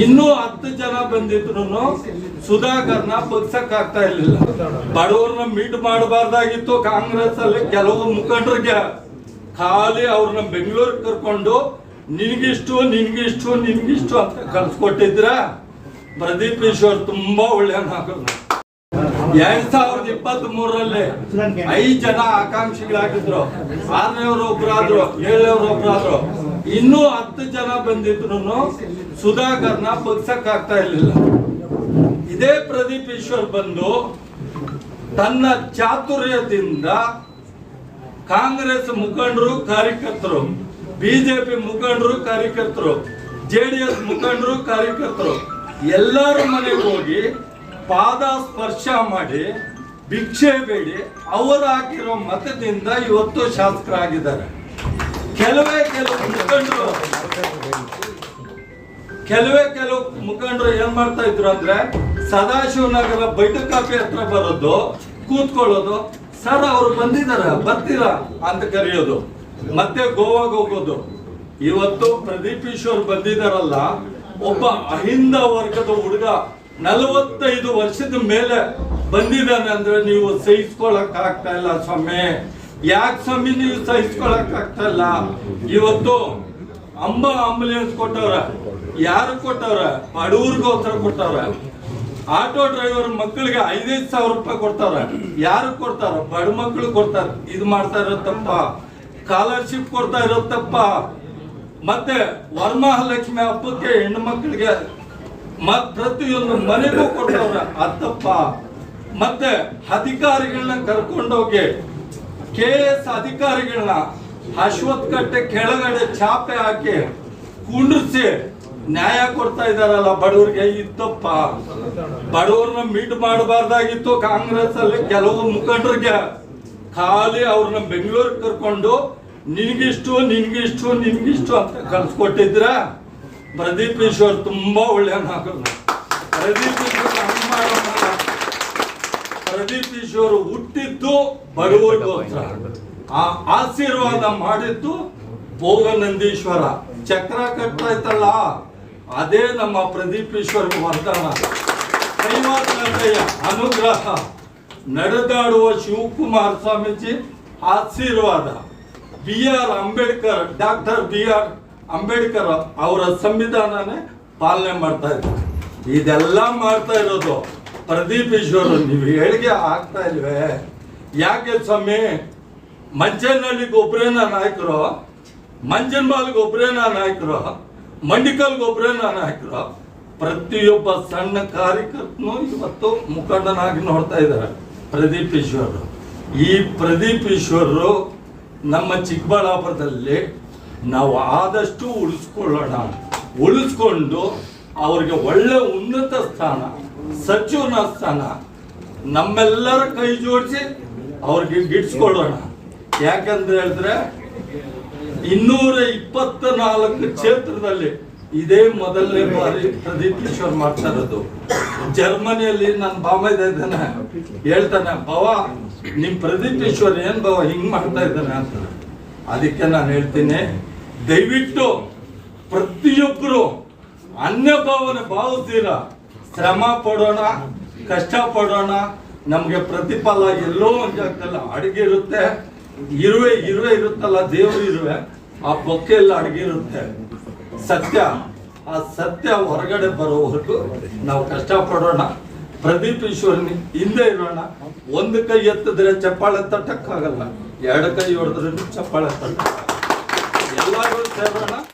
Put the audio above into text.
ಇನ್ನೂ ಹತ್ತು ಜನ ಬಂದಿದ್ರು ಸುಧಾಕರ್ನ ಪಕ್ಷಕ್ಕೆ ಆಗ್ತಾ ಇರ್ಲಿಲ್ಲ. ಬಡವ್ರನ್ನ ಮೀಟ್ ಮಾಡಬಾರ್ದಾಗಿತ್ತು ಕಾಂಗ್ರೆಸ್ ಅಲ್ಲಿ ಕೆಲವು ಮುಖಂಡರಿಗೆ. ಖಾಲಿ ಅವ್ರನ್ನ ಬೆಂಗಳೂರಿಗೆ ಕರ್ಕೊಂಡು, ನಿನ್ಗಿಷ್ಟು ನಿನ್ಗಿಷ್ಟು ನಿನ್ಗಿಷ್ಟು ಅಂತ ಕಲ್ಸ್ಕೊಟ್ಟಿದ್ರ ಪ್ರದೀಪ್ ಈಶ್ವರ್ ತುಂಬಾ ಒಳ್ಳೆಯ ಎರಡ್ ಸಾವಿರದ ಇಪ್ಪತ್ತ್ ಮೂರರಲ್ಲಿ ಐದ್ ಜನ ಆಕಾಂಕ್ಷಿಗಳಾಗಿದ್ರು. ಆರನೇವ್ರು ಒಬ್ರಾದ್ರು, ಏಳನೇವ್ರು ಒಬ್ರಾದ್ರು. ಇನ್ನೂ ಹತ್ತು ಜನ ಬಂದಿದ್ರು ಸುಧಾಕರ್ನ ಆಗ್ತಾ ಇರ್ಲಿಲ್ಲ. ಇದೇ ಪ್ರದೀಪ್ ಈಶ್ವರ್ ಬಂದು ತನ್ನ ಚಾತುರ್ಯದಿಂದ ಕಾಂಗ್ರೆಸ್ ಮುಖಂಡರು, ಕಾರ್ಯಕರ್ತರು, ಬಿಜೆಪಿ ಮುಖಂಡರು, ಕಾರ್ಯಕರ್ತರು ಜೆ ಡಿ ಎಸ್ ಮುಖಂಡರು, ಕಾರ್ಯಕರ್ತರು ಎಲ್ಲರ ಮನೆಗೆ ಹೋಗಿ ಪಾದ ಸ್ಪರ್ಶ ಮಾಡಿ ಭಿಕ್ಷೆ ಬೇಡಿ, ಅವರು ಹಾಕಿರೋ ಮತದಿಂದ ಇವತ್ತು ಶಾಸಕರಾಗಿದ್ದಾರೆ. ಕೆಲವೇ ಕೆಲವು ಮುಖಂಡರು, ಕೆಲವೇ ಕೆಲವು ಮುಖಂಡರು ಏನ್ ಮಾಡ್ತಾ ಇದ್ರು ಅಂದ್ರೆ ಸದಾಶಿವನಗರ ಬೈಟಕಾಪಿ ಹತ್ರ ಬರೋದು, ಕೂತ್ಕೊಳ್ಳೋದು, ಸರ್, ಅವ್ರು ಬಂದಿದಾರ ಬರ್ತೀರಾ? ಅಂತ ಕರೆಯೋದು. ಮತ್ತೆ ಗೋವಾಗ ಹೋಗೋದು. ಇವತ್ತು ಪ್ರದೀಪ್ ಈಶ್ವರ್ ಬಂದಿದಾರಲ್ಲ ಒಬ್ಬ ಅಹಿಂದ ವರ್ಗದ ಹುಡುಗ ನಲವತ್ತೈದು ವರ್ಷದ ಮೇಲೆ ಬಂದಿದ್ದಾನೆ ಅಂದ್ರೆ ನೀವು ಸಹಿಸ್ಕೊಳಕ್ ಆಗ್ತಾ ಇಲ್ಲ ಸ್ವಾಮಿ. ಯಾಕೆ ಸ್ವಾಮಿ ನೀವು ಇವತ್ತು ಅಂಬ ಆಂಬುಲೆನ್ಸ್ ಕೊಟ್ಟವ್ರ. ಯಾರು ಕೊಟ್ಟವ್ರ? ಬಡವ್ರಿಗೋಸ್ಕರ ಕೊಟ್ಟವ್ರ. ಆಟೋ ಡ್ರೈವರ್ ಮಕ್ಕಳಿಗೆ ಐದೈದು ಸಾವಿರ ರೂಪಾಯಿ ಕೊಡ್ತಾರ ಯಾರು ಕೊಡ್ತಾರ? ಬಡ ಮಕ್ಕಳು ಕೊಡ್ತಾರ. ಇದು ಮಾಡ್ತಾ ಇರತ್ತಪ್ಪ ತಪ್ಪ ಸ್ಕಾಲರ್ಶಿಪ್ ಕೊಡ್ತಾ ಇರತ್ತಪ್ಪ ತಪ್ಪ ಮತ್ತೆ ವರಮಹಾಲಕ್ಷ್ಮಿ ಹಬ್ಬಕ್ಕೆ ಹೆಣ್ಣು ಮಕ್ಕಳಿಗೆ ಮತ್ ಪ್ರತಿಯೊಂದು ಮನೆಗೂ ಕೊಡ್ತಾವ್ರ. ಅತ್ತಪ್ಪ. ಮತ್ತೆ ಅಧಿಕಾರಿಗಳನ್ನ ಕರ್ಕೊಂಡೋಗಿ ಕೆ ಎಸ್ ಅಧಿಕಾರಿಗಳನ್ನ ಅಶ್ವತ್ ಕಟ್ಟೆ ಕೆಳಗಡೆ ಚಾಪೆ ಹಾಕಿ ಕುಂಡ್ರಿಸಿ ನ್ಯಾಯ ಕೊಡ್ತಾ ಇದಾರಲ್ಲ ಬಡವರಿಗೆ ಇತ್ತಪ್ಪ ಬಡವ್ರನ್ನ ಮೀಟ್ ಮಾಡಬಾರ್ದಾಗಿತ್ತು ಕಾಂಗ್ರೆಸ್ ಅಲ್ಲಿ ಕೆಲವು ಮುಖಂಡರಿಗೆ. ಖಾಲಿ ಅವ್ರನ್ನ ಬೆಂಗಳೂರಿಗೆ ಕರ್ಕೊಂಡು, ನಿನ್ಗಿಷ್ಟು ನಿನ್ಗಿಷ್ಟು ನಿನ್ಗಿಷ್ಟು ಅಂತ ಕಲ್ಸ್ಕೊಟ್ಟಿದ್ರ ಪ್ರದೀಪ್ ಈಶ್ವರ್ ತುಂಬಾ ಒಳ್ಳೆಯ ಪ್ರದೀಪ್ ಈಶ್ವರ್. ಪ್ರದೀಪ್ ಹುಟ್ಟಿದ್ದು ಬಡವರಿಗೋಸ್ಕರ ಆ ಆಶೀರ್ವಾದ ಮಾಡಿದ್ದು ಭೋಗನಂದೀಶ್ವರ. ಚಕ್ರ ಕಟ್ಟಾಯ್ತಲ್ಲ ಅದೇ ನಮ್ಮ ಪ್ರದೀಪ್ ಈಶ್ವರ್ ವರದಾನ. ಕೈವಾಸನತೆಯ ಅನುಗ್ರಹ. ನಡೆದಾಡುವ ಶಿವಕುಮಾರ ಸ್ವಾಮೀಜಿ ಆಶೀರ್ವಾದ. B R Ambedkar, doctor B R Ambedkar ಅವರ ಸಂವಿಧಾನನೇ ಪಾಲನೆ ಮಾಡ್ತಾ ಇದ್ದಾರೆ. ಇದೆಲ್ಲ ಮಾಡ್ತಾ ಇರೋದು ಪ್ರದೀಪ್ ಈಶ್ವರ್ ನೀವು ಹೇಳಿಕೆ ಆಗ್ತಾ ಇಲ್ವೇ? ಯಾಕೆ ಸ್ವಾಮಿ? ಮಂಚನಹಳ್ಳಿಗೆ ಒಬ್ಬರೇನ ನಾಯಕರು? ಮಂಜನ್ಮಾಲ್ಗೆ ಒಬ್ಬರೇನ ನಾಯಕರು? ಮಂಡಿಕಲ್ಗೆ ಒಬ್ಬರೇನ ನಾಯಕರು? ಪ್ರತಿಯೊಬ್ಬ ಸಣ್ಣ ಕಾರ್ಯಕರ್ತನು ಇವತ್ತು ಮುಖಂಡನಾಗಿ ನೋಡ್ತಾ ಇದ್ದಾರೆ, ಪ್ರದೀಪ್ ಈಶ್ವರ್. ಈ ಪ್ರದೀಪ್ ಈಶ್ವರರು ನಮ್ಮ ಚಿಕ್ಕಬಳ್ಳಾಪುರದಲ್ಲಿ ನಾವು ಆದಷ್ಟು ಉಳಿಸ್ಕೊಳ್ಳೋಣ. ಉಳಿಸ್ಕೊಂಡು ಅವ್ರಿಗೆ ಒಳ್ಳೆ ಉನ್ನತ ಸ್ಥಾನ ಸಚಿವನ ಸ್ಥಾನ. ನಮ್ಮೆಲ್ಲರ ಕೈ ಜೋಡಿಸಿ ಅವ್ರಿಗೆ ಗಿಡ್ಸ್ಕೊಳ್ಳೋಣ ಯಾಕಂದ್ರೆ ಹೇಳಿದ್ರೆ, ಇನ್ನೂರ ಇಪ್ಪತ್ತ ನಾಲ್ಕು ಕ್ಷೇತ್ರದಲ್ಲಿ ಇದೇ ಮೊದಲನೇ ಬಾರಿ ಪ್ರದೀಪ್ ಈಶ್ವರ್ ಮಾಡ್ತಾ ಇರೋದು. ಜರ್ಮನಿಯಲ್ಲಿ ನನ್ನ ಬಾಮೈದ ಇದ್ದಾನೆ ಹೇಳ್ತಾನೆ, ಭವ, ನಿಮ್ ಪ್ರದೀಪ್ ಈಶ್ವರ್ ಏನ್ ಭವ ಹಿಂಗ್ ಮಾಡ್ತಾ ಇದ್ದಾನೆ ಅಂತ. ಅದಕ್ಕೆ ನಾನು ಹೇಳ್ತೀನಿ, ದಯವಿಟ್ಟು ಪ್ರತಿಯೊಬ್ಬರು ಅನ್ಯ ಭಾವನೆ ಭಾವಿಸ್ತೀರ? ಶ್ರಮ ಪಡೋಣ, ಕಷ್ಟ ಪಡೋಣ, ನಮಗೆ ಪ್ರತಿಫಲ ಎಲ್ಲೋ ಒಂದು ಜಾಗದಲ್ಲಿ ಅಡಿಗೆ ಇರುತ್ತೆ. ಇರುವೆ ಇರುವೆ ಇರುತ್ತಲ್ಲ, ದೇವರು ಇರುವೆ, ಆ ಬೊಕ್ಕೆಲ್ಲ ಅಡುಗೆ ಇರುತ್ತೆ. ಸತ್ಯ, ಆ ಸತ್ಯ ಹೊರಗಡೆ ಬರೋವರೆಗೂ ನಾವು ಕಷ್ಟ ಪಡೋಣ. ಪ್ರದೀಪ್ ಈಶ್ವರನ್ ಹಿಂದೆ ಇರೋಣ. ಒಂದು ಕೈ ಎತ್ತಿದ್ರೆ ಚಪ್ಪಾಳೆ ತಟ್ಟಕ್ಕಾಗಲ್ಲ. ಎರಡು ಕೈ ಹೊಡೆದ್ರೆ ಚಪ್ಪಾಳೆ ತಟ್ಟ ಎಲ್ಲರೂ ಸೇರೋಣ.